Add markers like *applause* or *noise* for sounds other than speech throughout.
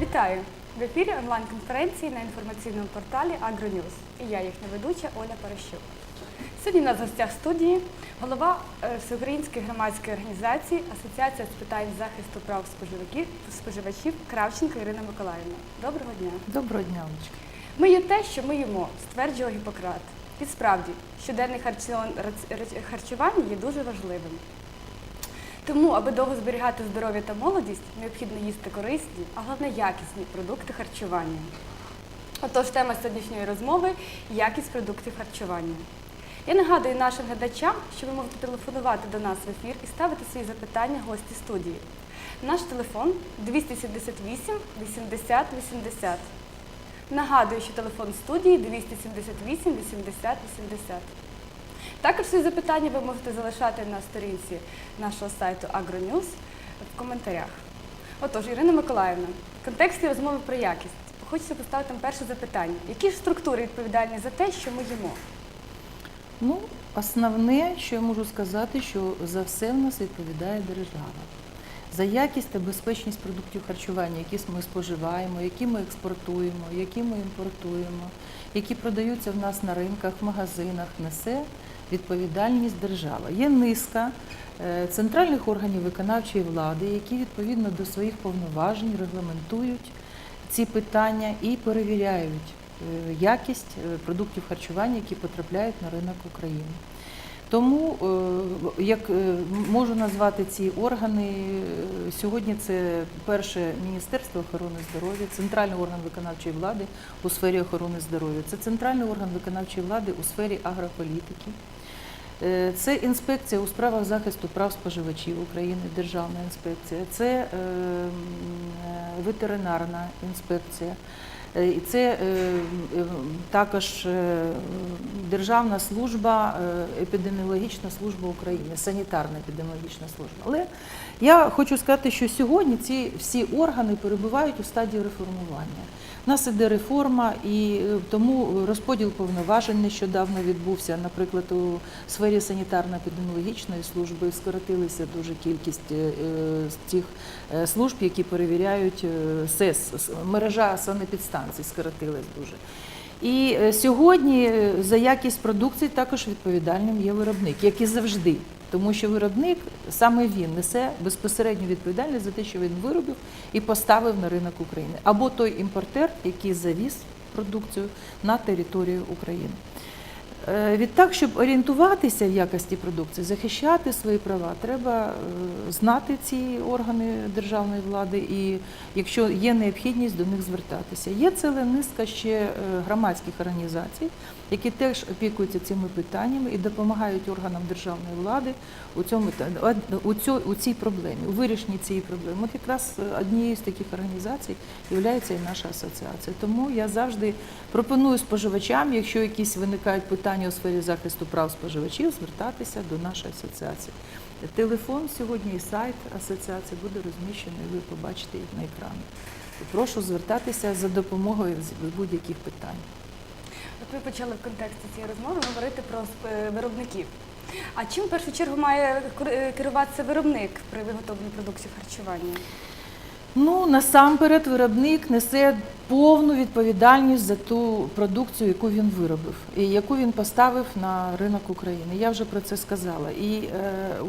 Вітаю! В ефірі онлайн-конференції на інформаційному порталі Агроньюз. І я, їхня ведуча Оля Паращук. Сьогодні у нас в гостях студії голова е, Всеукраїнської громадської організації Асоціація з питань захисту прав споживаків, споживачів Кравченко Ірина Миколаївна. Доброго дня! Доброго дня, Олечка. Ми є те, що ми їмо, стверджував Гіппократ. І справді, раці- харчування є дуже важливим. Тому, аби довго зберігати здоров'я та молодість, необхідно їсти корисні, а головне якісні продукти харчування. Отож, тема сьогоднішньої розмови якість продуктів харчування. Я нагадую нашим глядачам, що ви можете телефонувати до нас в ефір і ставити свої запитання гості студії. Наш телефон 278 80 80. Нагадую, що телефон студії 278 80 80. Також свої запитання ви можете залишати на сторінці нашого сайту AgroNews в коментарях. Отож, Ірина Миколаївна, в контексті розмови про якість хочеться поставити вам перше запитання. Які ж структури відповідальні за те, що ми їмо? Ну, основне, що я можу сказати, що за все в нас відповідає держава. За якість та безпечність продуктів харчування, які ми споживаємо, які ми експортуємо, які ми імпортуємо, які продаються в нас на ринках, магазинах, несе відповідальність держава. Є низка е, центральних органів виконавчої влади, які відповідно до своїх повноважень регламентують ці питання і перевіряють е, якість е, продуктів харчування, які потрапляють на ринок України. Тому, е, як е, можу назвати ці органи, е, сьогодні це перше Міністерство охорони здоров'я, центральний орган виконавчої влади у сфері охорони здоров'я, це центральний орган виконавчої влади у сфері агрополітики. Це інспекція у справах захисту прав споживачів України, державна інспекція, це е, м, е, ветеринарна інспекція, і це е, е, також е, Державна служба, е, епідеміологічна служба України, санітарна епідеміологічна служба. Але я хочу сказати, що сьогодні ці всі органи перебувають у стадії реформування. У нас іде реформа, і е, тому розподіл повноважень нещодавно відбувся. Наприклад, у сфері санітарно-епідеміологічної служби скоротилися дуже кількість е, е, тих служб, які перевіряють СЕС. Мережа санепідстанцій скоротилась дуже. І сьогодні за якість продукції також відповідальним є виробник, як і завжди. Тому що виробник саме він несе безпосередню відповідальність за те, що він виробив і поставив на ринок України, або той імпортер, який завіз продукцію на територію України. Е, Відтак, щоб орієнтуватися в якості продукції, захищати свої права, треба е, знати ці органи державної влади і, якщо є необхідність, до них звертатися. Є ціла низка ще е, громадських організацій, які теж опікуються цими питаннями і допомагають органам державної влади у цьому у, цьо- у цій проблемі, у вирішенні цієї проблеми. От якраз е, однією з таких організацій є і наша асоціація. Тому я завжди пропоную споживачам, якщо якісь виникають питання у сфері захисту прав споживачів, звертатися до нашої асоціації. Телефон сьогодні і сайт асоціації буде розміщений, ви побачите їх на екрані. Прошу звертатися за допомогою з будь-яких питань. Ви почали в контексті цієї розмови говорити про виробників. А чим в першу чергу має е, керуватися виробник при виготовленні продуктів харчування? Ну, насамперед, виробник несе повну відповідальність за ту продукцію, яку він виробив і яку він поставив на ринок України. Я вже про це сказала. І е,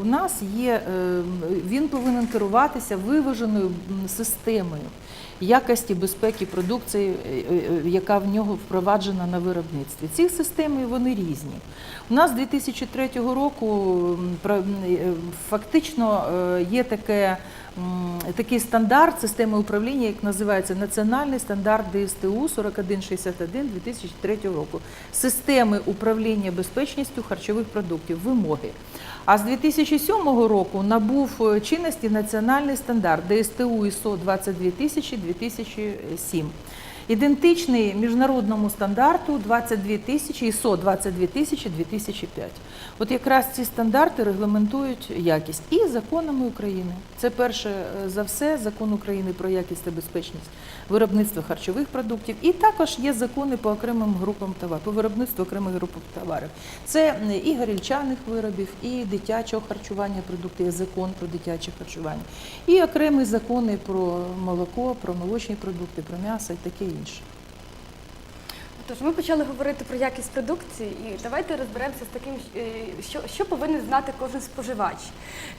у нас є, е, він повинен керуватися виваженою системою якості безпеки продукції, е, е, яка в нього впроваджена на виробництві. Ці системи вони різні. У нас з 2003 року е, фактично є таке. Такий стандарт системи управління, як називається Національний стандарт ДСТУ 4161 2003 року. Системи управління безпечністю харчових продуктів, вимоги. А з 2007 року набув е, чинності національний стандарт ДСТУ ІСО 22000 2007. Ідентичний міжнародному стандарту 22 тисячі ISO 22 тисячі 2005. От якраз ці стандарти регламентують якість і законами України. Це перше е, за все закон України про якість та безпечність виробництва харчових продуктів. І також є закони по окремим групам товарів, по виробництву окремих груп товарів. Це м, і горільчаних виробів, і дитячого харчування продукти, є закон про дитяче харчування, і окремі закони про молоко, про молочні продукти, про м'ясо і таке інше. Тож ми почали говорити про якість продукції, і давайте розберемося з таким, е, що, що повинен знати кожен споживач,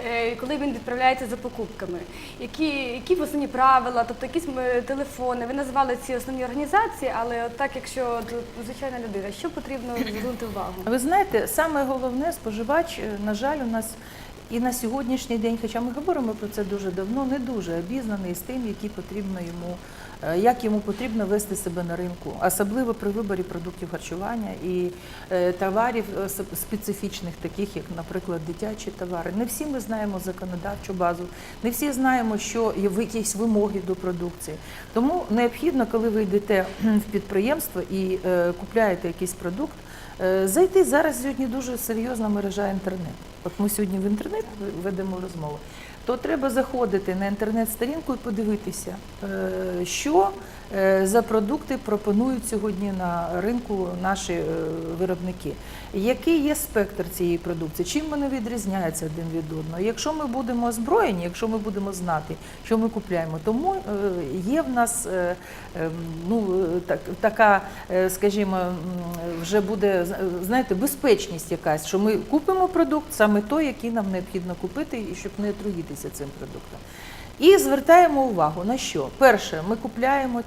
е, коли він відправляється за покупками. Які, які основні правила, тобто якісь телефони. Ви назвали ці основні організації, але от так, якщо звичайна людина, що потрібно звернути увагу? Ви знаєте, саме головне споживач, е, на жаль, у нас і на сьогоднішній день, хоча ми говоримо про це дуже давно, не дуже обізнаний з тим, які потрібно йому, е, як йому потрібно вести себе на ринку, особливо при виборі продуктів харчування і е, товарів е, специфічних, таких як, наприклад, дитячі товари. Не всі ми знаємо законодавчу базу, не всі знаємо, що є якісь вимоги до продукції. Тому необхідно, коли ви йдете *clears throat* в підприємство і купляєте якийсь продукт. Е, Зайти зараз сьогодні дуже серйозна мережа інтернет. От ми сьогодні в інтернет ведемо розмову. То треба заходити на інтернет-сторінку і подивитися, е, що за продукти пропонують сьогодні на ринку наші е, виробники. Який є спектр цієї продукції? Чим вони відрізняються один від одного? Якщо ми будемо озброєні, якщо ми будемо знати, що ми купляємо, тому е, є в нас е, ем, ну, е, так, така, е, скажімо, вже буде знаєте, безпечність якась, що ми купимо продукт саме той, який нам необхідно купити, і щоб не отруїтися цим продуктом. І звертаємо увагу на що? Перше, ми купляємо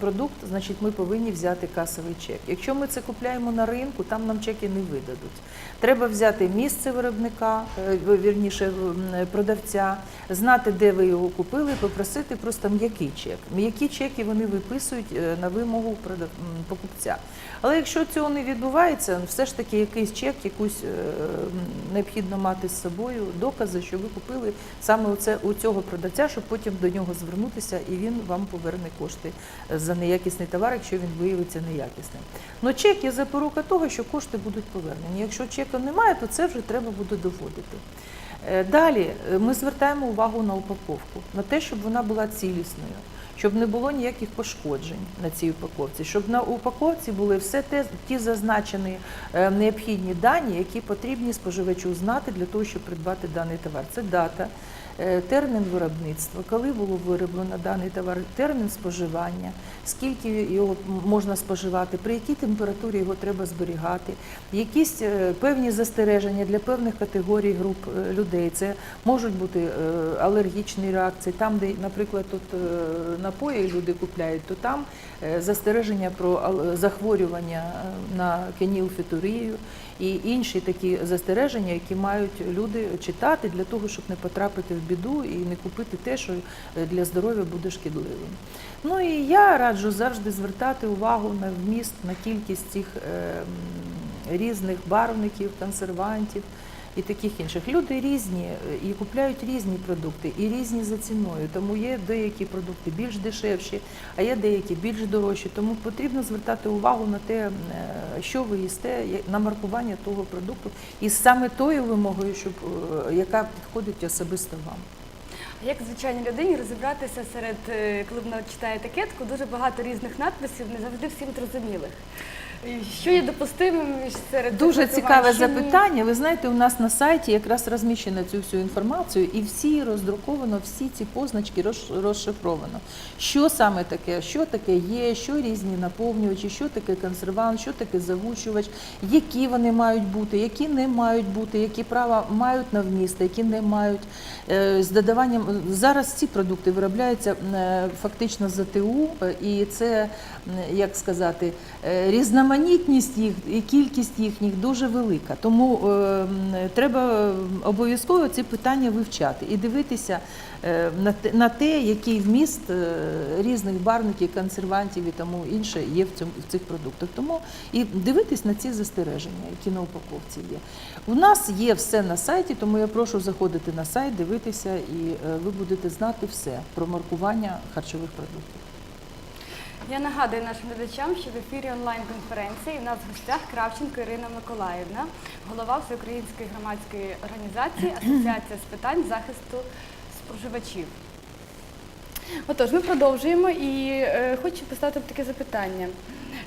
продукт, значить ми повинні взяти касовий чек. Якщо ми це купляємо на ринку, там нам чеки не видадуть. Треба взяти місце виробника, е, вірніше продавця, знати, де ви його купили, попросити просто м'який чек. М'які чеки вони виписують е, на вимогу покупця. Але якщо цього не відбувається, все ж таки якийсь чек, якусь е, необхідно мати з собою, докази, що ви купили саме у цього продавця, щоб потім до нього звернутися і він вам поверне кошти е, за неякісний товар, якщо він виявиться неякісним. Ну чек є запорука того, що кошти будуть повернені. Якщо чека немає, то це вже треба буде доводити. Е, Далі е, ми звертаємо увагу на упаковку, на те, щоб вона була цілісною, щоб не було ніяких пошкоджень на цій упаковці, щоб на упаковці були все те, ті зазначені необхідні дані, які потрібні споживачу знати для того, щоб придбати даний товар. Це дата, термін виробництва, коли було вироблено даний товар, термін споживання, скільки його можна споживати, при якій температурі його треба зберігати, якісь е, певні застереження для певних категорій груп е, людей. Це можуть бути е, алергічні реакції. Там, де, наприклад, тут е, напої люди купляють, то там е, застереження про захворювання е, на кенілфітурію і інші такі застереження, які мають люди читати для того, щоб не потрапити в біду і не купити те, що е, для здоров'я буде шкідливим. Ну і я раджу завжди звертати увагу на вміст, на кількість цих е, різних барвників, консервантів і таких інших. Люди різні е, і купляють різні продукти, і різні за ціною. Тому є деякі продукти більш дешевші, а є деякі більш дорожчі. Тому потрібно звертати увагу на те, е, що ви їсте, на маркування того продукту, і саме тою вимогою, щоб е, яка підходить особисто вам. Як звичайній людині розібратися серед, коли вона читає етикетку, дуже багато різних надписів, не завжди всім зрозумілих. Що є допустимим серед Дуже цікаве що запитання. Ви знаєте, у нас на сайті якраз розміщено цю всю інформацію, і всі роздруковано, всі ці позначки розшифровано. Що саме таке, що таке є, що різні наповнювачі, що таке консервант, що таке загущувач, які вони мають бути, які не мають бути, які права мають на вміст, які не мають. Е, З додаванням зараз ці продукти виробляються е, фактично з АТУ, і це як сказати, е, різноманітність їх і кількість їхніх дуже велика. Тому е, треба обов'язково ці питання вивчати і дивитися е, на те, на те, який вміст е, різних барвників, консервантів і тому інше є в цьому в цих продуктах. Тому і дивитись на ці застереження, які на упаковці є. У нас є все на сайті, тому я прошу заходити на сайт, дивитися, і е, ви будете знати все про маркування харчових продуктів. Я нагадую нашим глядачам, що в ефірі онлайн-конференції у нас в гостях Кравченко Ірина Миколаївна, голова Всеукраїнської громадської організації Асоціація з питань захисту споживачів. Отож, ми продовжуємо і е, хочу поставити таке запитання.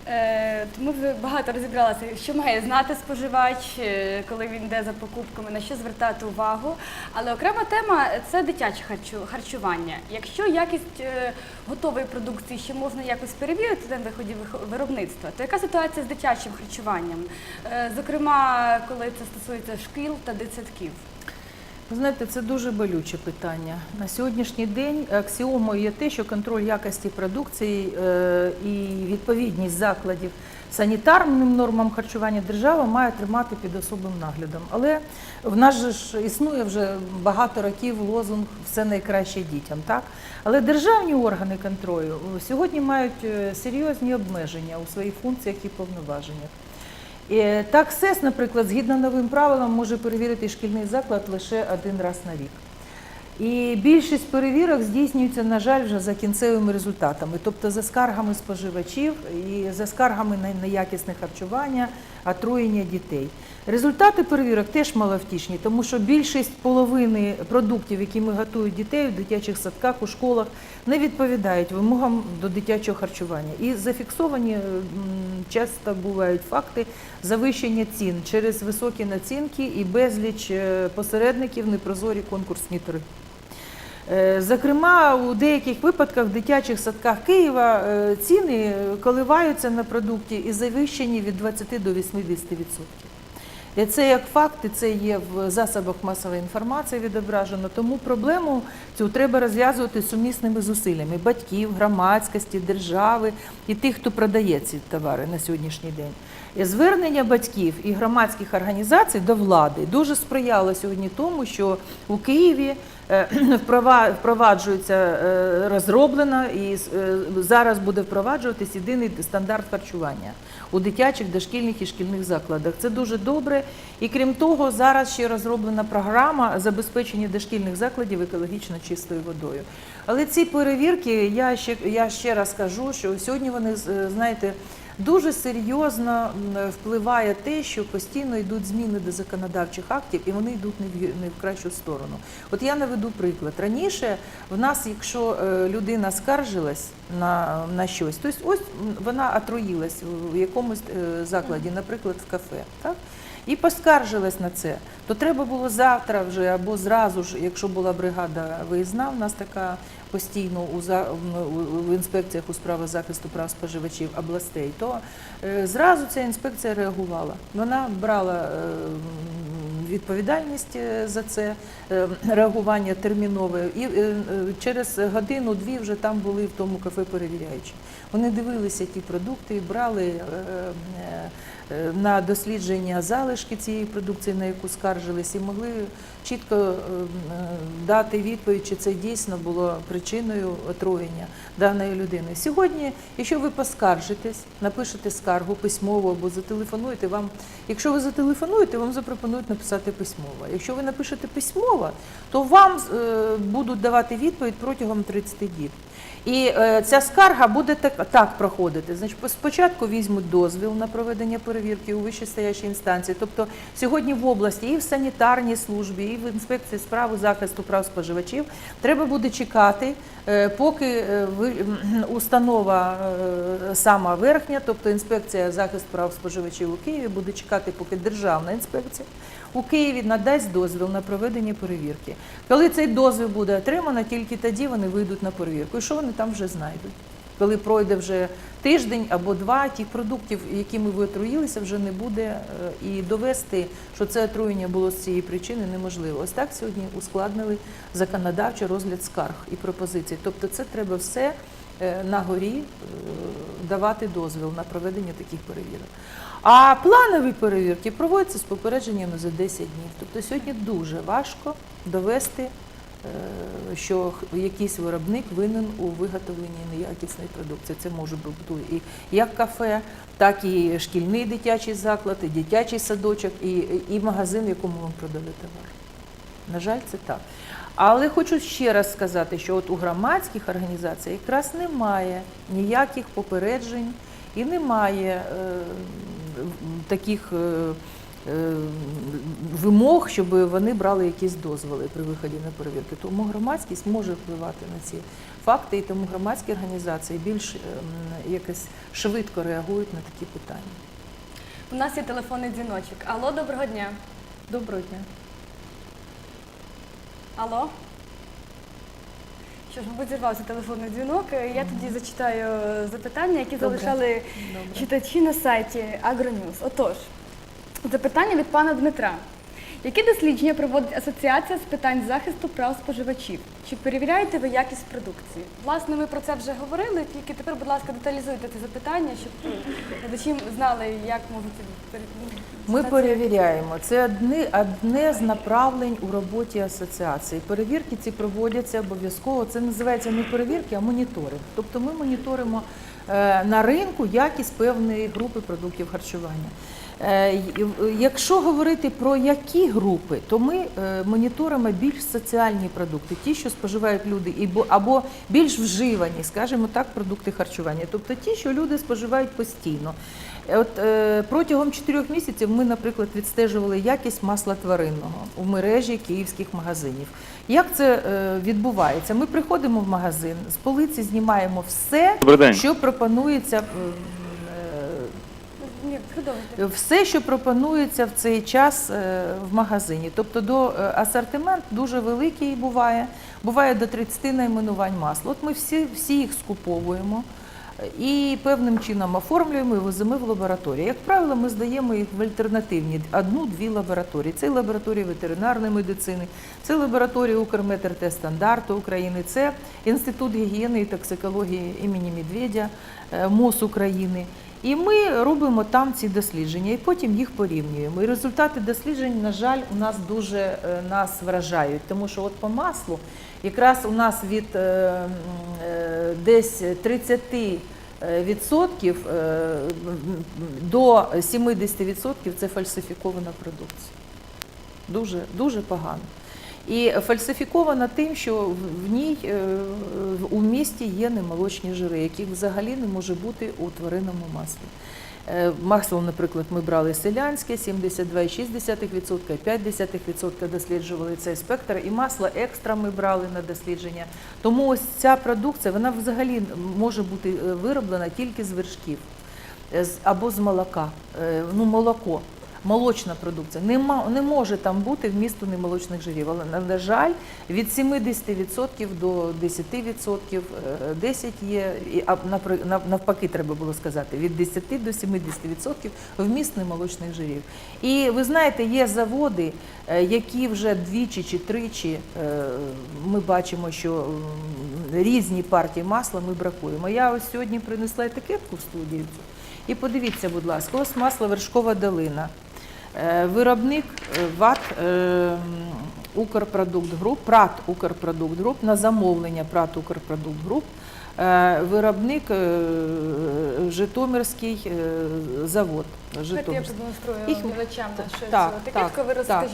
Е, ми вже багато розібралися, що має знати споживач, е, коли він йде за покупками, на що звертати увагу. Але окрема тема це дитяче харчування. Якщо якість е, готової продукції ще можна якось перевірити на виході виробництва, то яка ситуація з дитячим харчуванням? Зокрема, коли це стосується шкіл та дитсадків? Ви знаєте, це дуже болюче питання. На сьогоднішній день аксіомою є те, що контроль якості продукції е, і відповідність закладів санітарним нормам харчування держава має тримати під особим наглядом. Але в нас же ж існує вже багато років лозунг все найкраще дітям. Так? Але державні органи контролю сьогодні мають е, серйозні обмеження у своїх функціях і повноваженнях. І Так, СЕС, наприклад, згідно новим правилам, може перевірити шкільний заклад лише один раз на рік. І більшість перевірок здійснюється, на жаль, вже за кінцевими результатами, тобто за скаргами споживачів і за скаргами на неякісне харчування, отруєння дітей. Результати перевірок теж маловтішні, тому що більшість половини продуктів, які ми готують дітей у дитячих садках, у школах, не відповідають вимогам до дитячого харчування. І зафіксовані часто бувають факти завищення цін через високі націнки і безліч е, посередників, непрозорі конкурсні торги. Е, Зокрема, у деяких випадках в дитячих садках Києва е, ціни коливаються на продукті і завищені від 20 до 80%. І це як факт, і це є в засобах масової інформації відображено. Тому проблему цю треба розв'язувати сумісними зусиллями батьків, громадськості, держави і тих, хто продає ці товари на сьогоднішній день. І звернення батьків і громадських організацій до влади дуже сприяло сьогодні тому, що у Києві *clears throat* впроваджується е, розроблено і е, зараз буде впроваджуватись єдиний стандарт харчування у дитячих, дошкільних і шкільних закладах. Це дуже добре. І крім того, зараз ще розроблена програма забезпечення дошкільних закладів екологічно чистою водою. Але ці перевірки, я ще, я ще раз кажу, що сьогодні вони, знаєте, Дуже серйозно впливає те, що постійно йдуть зміни до законодавчих актів, і вони йдуть не в, не в кращу сторону. От я наведу приклад. Раніше в нас, якщо е, людина скаржилась на, на щось, тобто ось вона отруїлась в якомусь е, закладі, наприклад, в кафе, так? І поскаржилась на це, то треба було завтра вже або зразу ж, якщо була бригада виїзна, в нас така постійно у, за- в- інспекціях у справах захисту прав споживачів областей, то зразу ця інспекція реагувала. Вона брала е, відповідальність е, за це е, реагування термінове, і е, е, через годину-дві вже там були в тому кафе перевіряючі. Вони дивилися ті продукти, брали. е, е, е, На дослідження залишки цієї продукції, на яку скаржились, і могли чітко е, е, дати відповідь, чи це дійсно було причиною отруєння даної людини. Сьогодні, якщо ви поскаржитесь, напишете скаргу письмово або зателефонуєте, вам, якщо ви зателефонуєте, вам запропонують написати письмово. Якщо ви напишете письмово, то вам е, будуть давати відповідь протягом 30 діб. І е, ця скарга буде так, так проходити. Значить, спочатку візьмуть дозвіл на проведення перевірки у вищестоящій інстанції. Тобто сьогодні в області і в санітарній службі, і в інспекції справи захисту прав споживачів треба буде чекати, е, поки е, установа е, сама верхня, тобто інспекція захисту прав споживачів у Києві, буде чекати, поки державна інспекція у Києві надасть дозвіл на проведення перевірки. Коли цей дозвіл буде отримано, тільки тоді вони вийдуть на перевірку. І що вони там вже знайдуть? Коли пройде вже тиждень або два, тих продуктів, якими ви отруїлися, вже не буде. е, І довести, що це отруєння було з цієї причини, неможливо. Ось так сьогодні ускладнили законодавчий розгляд скарг і пропозицій. Тобто, це треба все е, на горі е, давати дозвіл на проведення таких перевірок. А планові перевірки проводяться з попередженнями за 10 днів. Тобто сьогодні дуже важко довести, е, що якийсь виробник винен у виготовленні неякісної продукції. Це може бути і як кафе, так і шкільний дитячий заклад, і дитячий садочок, і, і магазин, в якому вам продали товар. На жаль, це так. Але хочу ще раз сказати, що от у громадських організаціях якраз немає ніяких попереджень і немає е, таких е, е, вимог, щоб вони брали якісь дозволи при виході на перевірки. Тому громадськість може впливати на ці факти, і тому громадські організації більш ем, якось швидко реагують на такі питання. У нас є телефонний дзвіночок. Алло, доброго дня. Доброго дня. Алло. Що ж, мабуть, зірвався телефонний дзвінок. Я тоді зачитаю е, запитання, які Добре. залишали Добре. читачі на сайті Агроньюз. Отож, запитання від пана Дмитра. Які дослідження проводить Асоціація з питань захисту прав споживачів? Чи перевіряєте ви якість продукції? Власне, ми про це вже говорили, тільки тепер, будь ласка, деталізуйте це запитання, щоб глядачі знали, як можуть Ми перевіряємо. Це одне, одне з направлень у роботі асоціації. Перевірки ці проводяться обов'язково. Це називається не перевірки, а моніторинг. Тобто ми моніторимо на ринку якість певної групи продуктів харчування. Е, Якщо говорити про які групи, то ми е, моніторимо більш соціальні продукти, ті, що споживають люди, або більш вживані, скажімо так, продукти харчування, тобто ті, що люди споживають постійно. Е, От е, протягом чотирьох місяців ми, наприклад, відстежували якість масла тваринного у мережі київських магазинів. Як це е, відбувається? Ми приходимо в магазин, з полиці знімаємо все, що пропонується. е, все, що пропонується в цей час е, в магазині. Тобто до асортимент дуже великий буває, буває до 30 найменувань масла. От ми всі, всі їх скуповуємо і певним чином оформлюємо і веземо в лабораторію. Як правило, ми здаємо їх в альтернативні одну-дві лабораторії. Це лабораторії ветеринарної медицини, це лабораторія Укрметр стандарту України, це Інститут гігієни і токсикології імені Медведя, е, МОЗ України. І ми робимо там ці дослідження, і потім їх порівнюємо. І результати досліджень, на жаль, у нас дуже е, нас вражають, тому що от по маслу якраз у нас від е, десь 30 е, відсотків е, до 70 відсотків це фальсифікована продукція. Дуже, дуже погано. І фальсифікована тим, що в- в ній е, у місті є немолочні жири, яких взагалі не може бути у тваринному маслі. Е, Масло, наприклад, ми брали селянське, 72,6%, 5% досліджували цей спектр, і масло екстра ми брали на дослідження. Тому ось ця продукція, вона взагалі може бути е, вироблена тільки з вершків е, або з молока. Ну, молоко. Молочна продукція Нема, не може там бути вмісту немолочних жирів. Але на- жаль, від 70% до 10%, е, 10 є, і, а навпаки, треба було сказати, від 10 до 70% вміст немолочних жирів. І ви знаєте, є заводи, е, які вже двічі чи тричі е, ми бачимо, що різні партії масла ми бракуємо. Я ось сьогодні принесла етикетку в студію. І подивіться, будь ласка, ось масло вершкова долина. Е, Виробник е, ВАТ е, Укрпродукт Груп, ПРАТ Укрпродукт Груп на замовлення ПРАТ Укрпродукт Груп. Виробник Житомирський завод. Давайте я Їх- глядачам Так, так, цю етикетку. так, Ви так.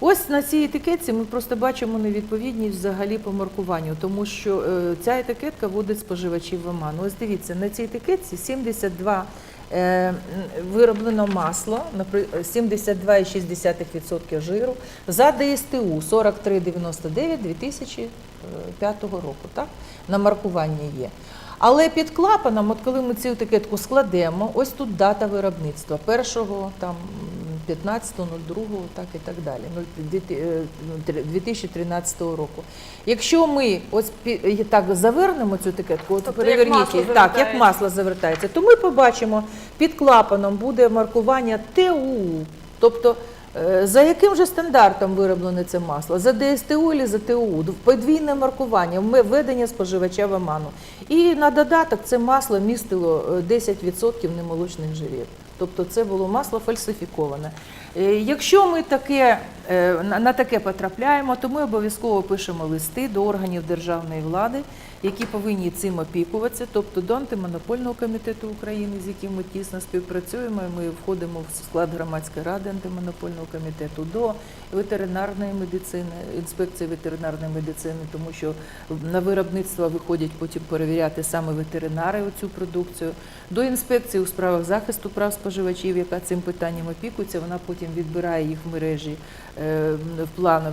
Ось на цій етикетці ми просто бачимо невідповідність взагалі по маркуванню, тому що ця етикетка вводить споживачів в оману. Ось дивіться, на цій етикетці 72 е, м, вироблено масло, напри- 72,6% жиру за ДСТУ 4399 2005 року. Так? На маркуванні є. Але під клапаном, от коли ми цю етикетку складемо, ось тут дата виробництва першого там 15.02, так і так далі, ну, дві- е, ну, 2013 року. Якщо ми ось так завернемо цю етикетку, от Тобто, переверніть її, так, як масло завертається, то ми побачимо під клапаном буде маркування ТУ, тобто за яким же стандартом вироблене це масло? За ДСТУ чи за ТУ? Подвійне маркування, введення споживача в оману. І на додаток це масло містило е, 10% немолочних жирів. Тобто це було масло фальсифіковане. Е, Якщо ми таке е, на таке потрапляємо, то ми обов'язково пишемо листи до органів державної влади, які повинні цим опікуватися, тобто до антимонопольного комітету України, з яким ми тісно співпрацюємо. Ми входимо в склад громадської ради антимонопольного комітету, до ветеринарної медицини, інспекції ветеринарної медицини, тому що на виробництво виходять потім перевіряти саме ветеринари цю продукцію, до інспекції у справах захисту прав споживачів, яка цим питанням опікується. Вона потім відбирає їх в мережі е, в планов,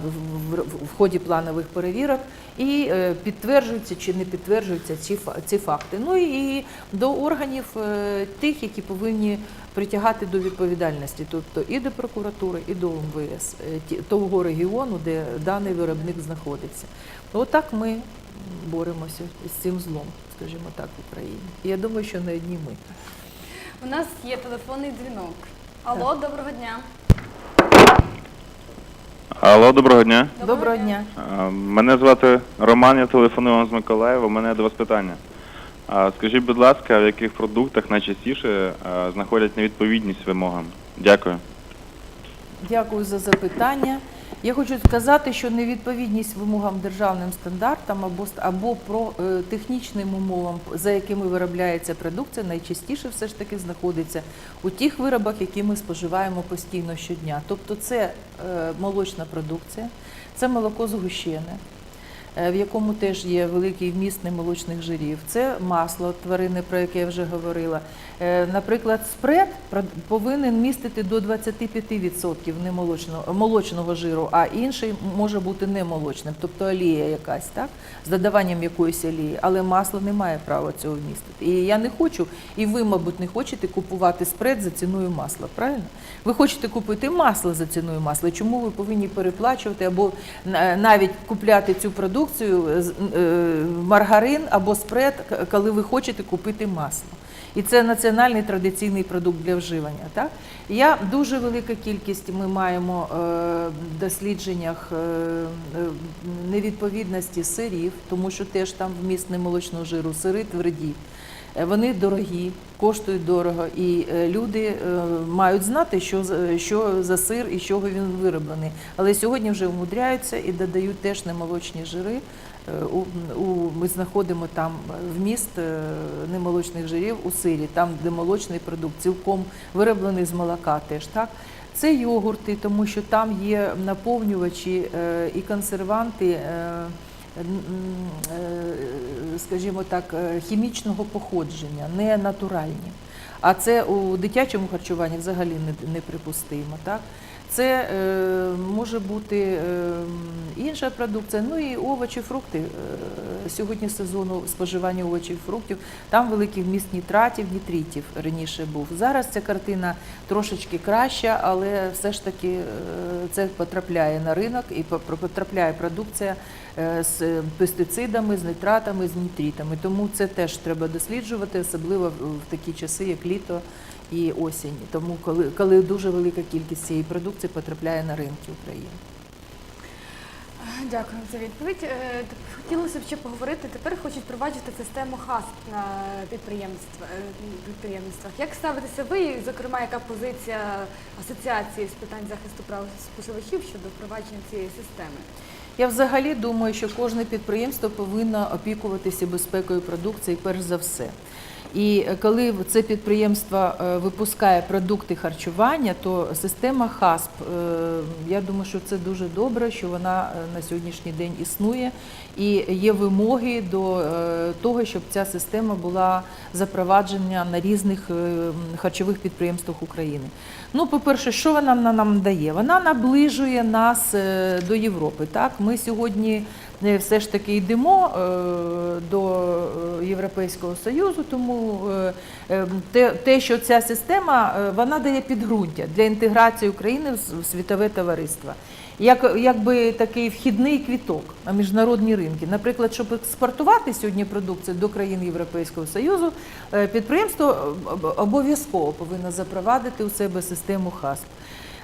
в, ході планових перевірок і е, підтверджуються не підтверджуються ці, ці факти. Ну і до органів е, тих, які повинні притягати до відповідальності, тобто і до прокуратури, і до МВС е, того регіону, де даний виробник знаходиться. Отак ми боремося з цим злом, скажімо так, в Україні. І я думаю, що не одні ми. У нас є телефонний дзвінок. Алло, доброго дня. Алло, доброго дня. Доброго дня. А, Мене звати Роман, я телефоную вам з Миколаєва. У мене до вас питання. А, Скажіть, будь ласка, в яких продуктах найчастіше а, знаходять невідповідність вимогам? Дякую. Дякую за запитання. Я хочу сказати, що невідповідність вимогам державним стандартам або, або про е, технічним умовам, за якими виробляється продукція, найчастіше все ж таки знаходиться у тих виробах, які ми споживаємо постійно щодня. Тобто це е, молочна продукція, це молоко згущене, в якому теж є великий вміст немолочних жирів. Це масло тварини, про яке я вже говорила. Е, Наприклад, спред повинен містити до 25% немолочного молочного жиру, а інший може бути немолочним, тобто олія якась, так, з додаванням якоїсь олії, але масло не має права цього вмістити. І я не хочу, і ви, мабуть, не хочете купувати спред за ціною масла, правильно? Ви хочете купити масло за ціною масла. Чому ви повинні переплачувати або е, навіть купляти цю продукцію з- е, маргарин або спред, коли ви хочете купити масло? І це національний традиційний продукт для вживання. Так? Я дуже велика кількість ми маємо е, в дослідженнях е, е, невідповідності сирів, тому що теж там вміст немолочного жиру, сири тверді. Е, Вони дорогі, коштують дорого, і е, люди е, мають знати, що, що за сир і з чого він вироблений. Але сьогодні вже умудряються і додають теж немолочні жири. У, ми знаходимо там вміст е, немолочних жирів у сирі, там де молочний продукт цілком вироблений з молока теж так. Це йогурти, тому що там є наповнювачі і консерванти. Е, скажімо так, е, хімічного походження, не натуральні. А це у дитячому харчуванні взагалі не- неприпустимо. Так? Це е, може бути е, інша продукція, ну і овочі, фрукти. Е, сьогодні сезону споживання овочів, фруктів, там великий вміст нітратів, нітритів раніше був. Зараз ця картина трошечки краща, але все ж таки це потрапляє на ринок і по- потрапляє продукція з пестицидами, з нитратами, з нітритами. Тому це теж треба досліджувати, особливо в такі часи, як літо і осінь. Тому коли, коли дуже велика кількість цієї продукції потрапляє на ринки України. Дякую за відповідь. Е, Хотілося б ще поговорити. Тепер хочуть впроваджувати систему ХАСП на підприємства, е, підприємствах. Як ставитеся ви, і, зокрема, яка позиція асоціації з питань захисту прав споживачів щодо впровадження цієї системи? Я взагалі думаю, що кожне підприємство повинно опікуватися безпекою продукції перш за все. І е, коли це підприємство е, випускає продукти харчування, то система ХАСП, е, я думаю, що це дуже добре, що вона на сьогоднішній день існує, і є вимоги до того, щоб ця система була запроваджена на різних харчових підприємствах України. Ну, по-перше, що вона нам- дає? Вона наближує нас до Європи. Так, ми сьогодні все ж таки йдемо е, до е, Європейського Союзу, тому е, те, що ця система вона дає підґрунтя для інтеграції України в світове товариство. Як, якби такий вхідний квіток на міжнародні ринки. Наприклад, щоб експортувати сьогодні продукцію до країн Європейського Союзу, підприємство обов'язково повинно запровадити у себе систему ХАСП.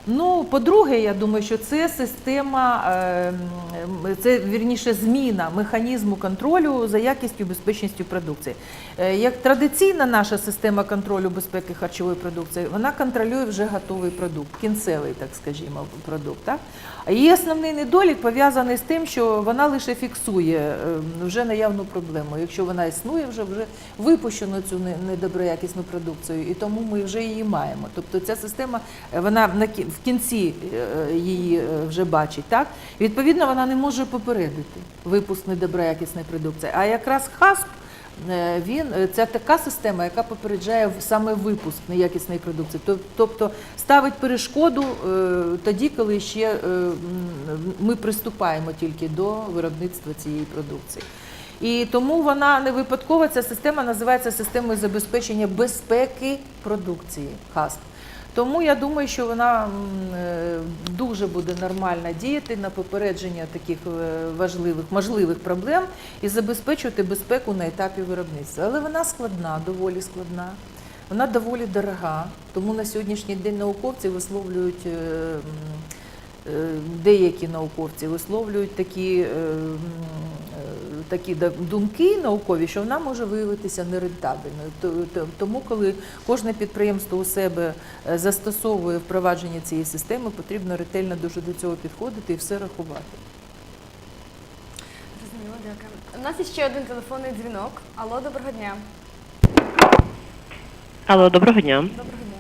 Ну, по-друге, я думаю, що це система, е, це вірніше зміна механізму контролю за якістю безпечністю продукції. Е, Як традиційна наша система контролю безпеки харчової продукції, вона контролює вже готовий продукт, кінцевий, так скажімо, продукт. Так? Її основний недолік пов'язаний з тим, що вона лише фіксує е, вже наявну проблему. Якщо вона існує, вже вже випущено цю недоброякісну продукцію, і тому ми вже її маємо. Тобто ця система е, вона в кінці е, її е, вже бачить. Так відповідно, вона не може попередити випуск недоброякісної продукції. А якраз ХАСП. Е, Він е, це така система, яка попереджає саме випуск неякісної продукції, Тоб- тобто ставить перешкоду е, тоді, коли ще ми приступаємо тільки до виробництва цієї продукції. І тому вона не випадкова. Ця система називається системою забезпечення безпеки продукції ХАСП. Тому я думаю, що вона е, дуже буде нормально діяти на попередження таких е, важливих можливих проблем і забезпечувати безпеку на етапі виробництва. Але вона складна, доволі складна. Вона доволі дорога, тому на сьогоднішній день науковці висловлюють е, деякі науковці висловлюють такі, такі думки наукові, що вона може виявитися нерентабельною. То- то- Тому, коли кожне підприємство у себе е, застосовує впровадження цієї системи, потрібно ретельно дуже до цього підходити і все рахувати. Зрозуміло, дякую. У нас є ще один телефонний дзвінок. Алло, доброго дня. Алло, доброго дня. Доброго дня.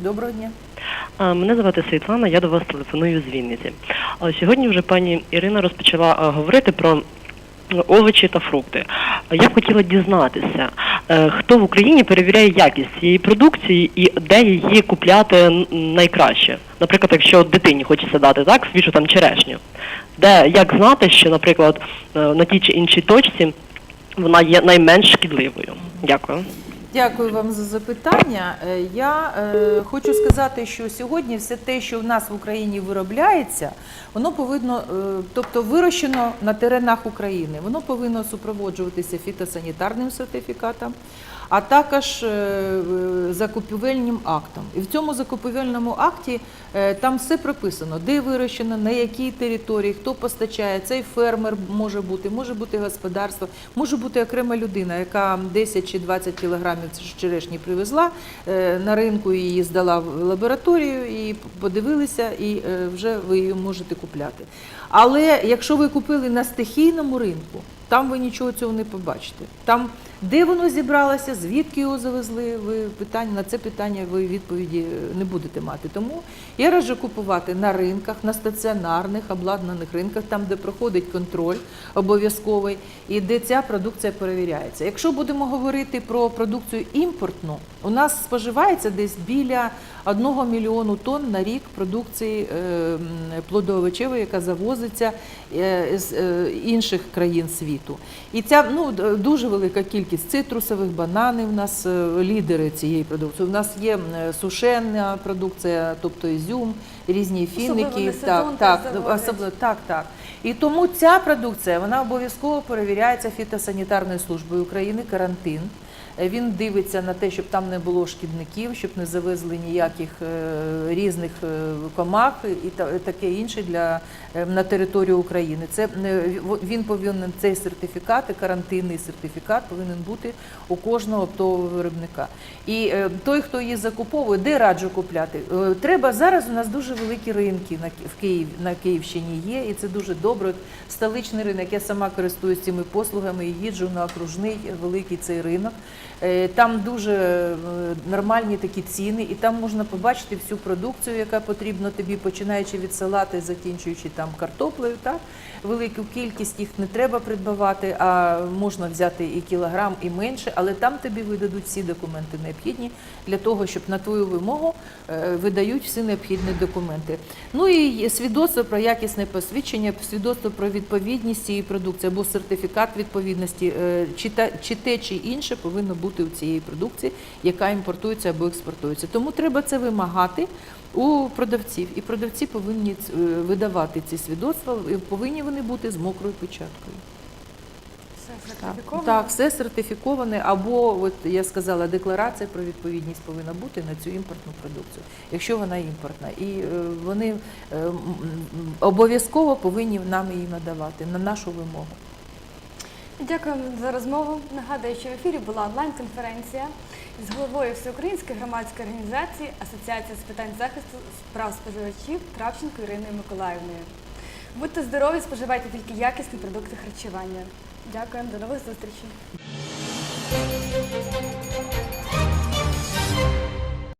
Доброго дня. Мене звати Світлана, я до вас телефоную з Вінниці. Сьогодні вже пані Ірина розпочала говорити про овочі та фрукти. Я б хотіла дізнатися, е, хто в Україні перевіряє якість цієї продукції і де її купляти найкраще. Наприклад, якщо дитині хочеться дати так, свіжу там черешню. Де як знати, що, наприклад, е, на тій чи іншій точці вона є найменш шкідливою. Дякую. Дякую вам за запитання. Е, Я е, хочу сказати, що сьогодні все те, що в нас в Україні виробляється, воно повинно, е, тобто вирощено на теренах України, воно повинно супроводжуватися фітосанітарним сертифікатом, а також е, закупівельним актом. І в цьому закупівельному акті е, там все прописано, де вирощено, на якій території, хто постачає. Цей фермер може бути, може бути господарство, може бути окрема людина, яка 10 чи 20 кілограмів черешні привезла е, на ринку, її здала в лабораторію, і подивилися, і вже ви її можете купляти. Але якщо ви купили на стихійному ринку, там ви нічого цього не побачите. Там, де воно зібралося, звідки його завезли, ви питання на це питання ви відповіді е, не будете мати. Тому я раджу купувати на ринках, на стаціонарних обладнаних ринках, там, де проходить контроль обов'язковий і де ця продукція перевіряється. Якщо будемо говорити про продукцію імпортну, у нас споживається десь біля 1 мільйону тонн на рік продукції е, м, плодоовочевої, яка завозиться е, з інших країн світу. І ця ну, дуже велика кількість цитрусових бананів у нас е, лідери цієї продукції. У нас є е, сушена продукція, тобто ізюм, різні фіники. Так, сезон так, особливо, так, так. І тому ця продукція вона обов'язково перевіряється фітосанітарною службою України, карантин. Він дивиться на те, щоб там не було шкідників, щоб не завезли ніяких е, різних е, комах і та- таке інше для е, на територію України. Це він повинен цей сертифікат, карантинний сертифікат повинен бути у кожного оптового виробника. І той, хто її закуповує, де раджу купляти? Треба зараз. У нас дуже великі ринки в Київ на Київщині є, і це дуже добре. Столичний ринок. Я сама користуюсь цими послугами і їжджу на окружний великий цей ринок. Е, Там дуже е, нормальні такі ціни, і там можна побачити всю продукцію, яка потрібна тобі, починаючи від салати, закінчуючи там картоплею. Так? Велику кількість їх не треба придбавати, а можна взяти і кілограм, і менше, але там тобі видадуть всі документи необхідні для того, щоб на твою вимогу е, видають всі необхідні документи. Ну і свідоцтво про якісне посвідчення, свідоцтво про відповідність цієї продукції або сертифікат відповідності, чи те, чи інше повинно бути у цієї продукції, яка імпортується або експортується. Тому треба це вимагати у продавців, і продавці повинні е, видавати ці свідоцтва, і повинні вони бути з мокрою печаткою. Все Так, так, все сертифіковане, або от я сказала, декларація про відповідність повинна бути на цю імпортну продукцію, якщо вона імпортна. І е, вони е, обов'язково повинні нам її надавати на нашу вимогу. Дякуємо за розмову. Нагадую, що в ефірі була онлайн-конференція з головою Всеукраїнської громадської організації Асоціація з питань захисту прав споживачів Кравченко Іриною Миколаївною. Будьте здорові, споживайте тільки якісні продукти харчування. Дякуємо, до нових зустрічей.